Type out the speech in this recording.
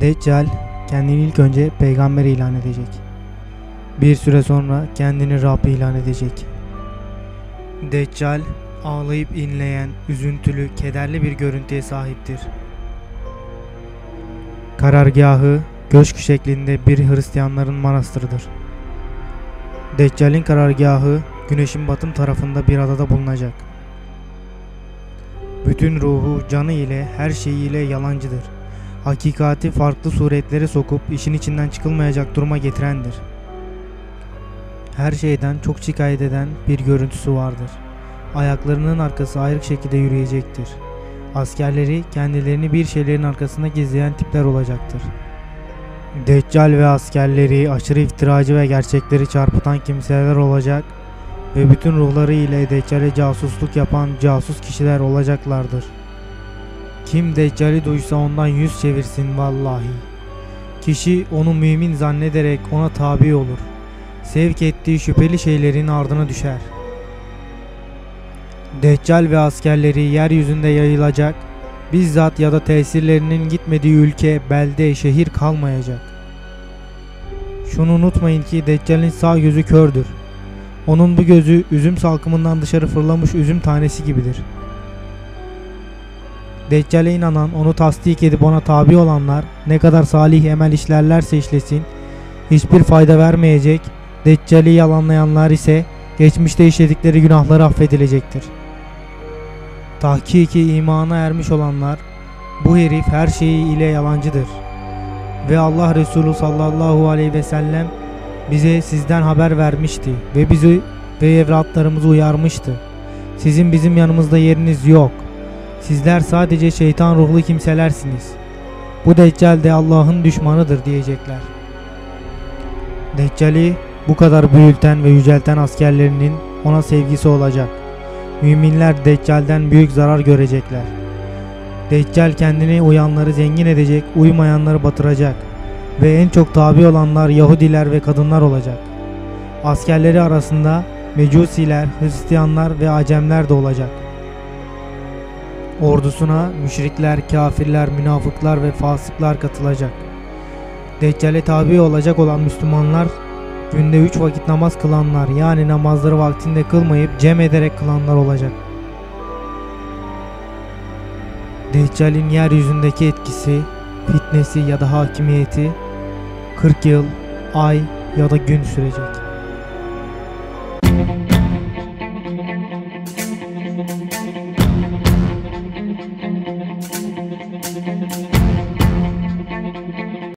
Deccal kendini ilk önce peygamber ilan edecek. Bir süre sonra kendini Rab ilan edecek. Deccal ağlayıp inleyen, üzüntülü, kederli bir görüntüye sahiptir. Karargahı köşk şeklinde bir Hristiyanların manastırıdır. Deccal'in karargahı güneşin batım tarafında bir adada bulunacak. Bütün ruhu, canı ile her şeyiyle yalancıdır. Hakikati farklı suretlere sokup işin içinden çıkılmayacak duruma getirendir. Her şeyden çok şikayet eden bir görüntüsü vardır. Ayaklarının arkası ayrık şekilde yürüyecektir. Askerleri kendilerini bir şeylerin arkasında gizleyen tipler olacaktır. Deccal ve askerleri aşırı iftiracı ve gerçekleri çarpıtan kimseler olacak ve bütün ruhları ile Deccal'e casusluk yapan casus kişiler olacaklardır. Kim Deccal'i duysa ondan yüz çevirsin vallahi. Kişi onu mümin zannederek ona tabi olur. Sevk ettiği şüpheli şeylerin ardına düşer. Deccal ve askerleri yeryüzünde yayılacak, bizzat ya da tesirlerinin gitmediği ülke, belde, şehir kalmayacak. Şunu unutmayın ki Deccal'in sağ gözü kördür. Onun bu gözü üzüm salkımından dışarı fırlamış üzüm tanesi gibidir. Deccale inanan, onu tasdik edip ona tabi olanlar ne kadar salih emel işlerlerse işlesin, hiçbir fayda vermeyecek, Deccal'i yalanlayanlar ise geçmişte işledikleri günahları affedilecektir. Tahkiki imana ermiş olanlar, bu herif her şeyi ile yalancıdır. Ve Allah Resulü sallallahu aleyhi ve sellem bize sizden haber vermişti ve bizi ve evlatlarımızı uyarmıştı. Sizin bizim yanımızda yeriniz yok. Sizler sadece şeytan ruhlu kimselersiniz. Bu Deccal de Allah'ın düşmanıdır diyecekler. Deccal'i bu kadar büyülten ve yücelten askerlerinin ona sevgisi olacak. Müminler Deccal'den büyük zarar görecekler. Deccal kendini uyanları zengin edecek, uymayanları batıracak ve en çok tabi olanlar Yahudiler ve kadınlar olacak. Askerleri arasında Mecusiler, Hristiyanlar ve Acemler de olacak. Ordusuna müşrikler, kafirler, münafıklar ve fasıklar katılacak. Deccale tabi olacak olan Müslümanlar günde üç vakit namaz kılanlar yani namazları vaktinde kılmayıp cem ederek kılanlar olacak. Deccal'in yeryüzündeki etkisi, fitnesi ya da hakimiyeti 40 yıl, ay ya da gün sürecek.